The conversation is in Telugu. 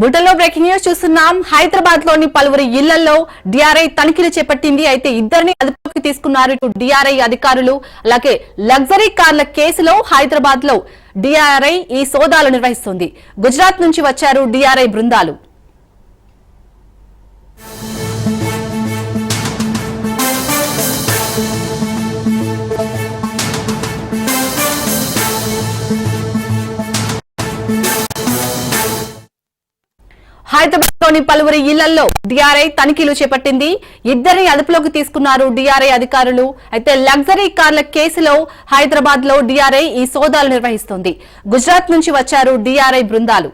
బుటలో బ్రేకింగ్ న్యూస్ చూస్తున్నాం. హైదరాబాద్లోని పలువురు ఇళ్ళలో డిఆర్ఐ తనిఖీలు చేపట్టింది. అయితే ఇద్దరిని అదుపులోకి తీసుకున్నారు ఇటు డిఆర్ఐ అధికారులు. అలాగే లగ్జరీ కార్ల కేసులో హైదరాబాద్లో డిఆర్ఐ ఈ సోదాలు నిర్వహిస్తుంది. గుజరాత్ నుంచి వచ్చారు డిఆర్ఐ బృందాలు. హైదరాబాద్లోని పలువురు ఇళ్ళలో డిఆర్ఐ తనిఖీలు చేపట్టింది. ఇద్దరిని అదుపులోకి తీసుకున్నారు డిఆర్ఐ అధికారులు. అయితే లగ్జరీ కార్ల కేసులో హైదరాబాద్లో డిఆర్ఐ ఈ సోదాలు నిర్వహిస్తోంది. గుజరాత్ నుంచి వచ్చారు డిఆర్ఐ బృందాలు.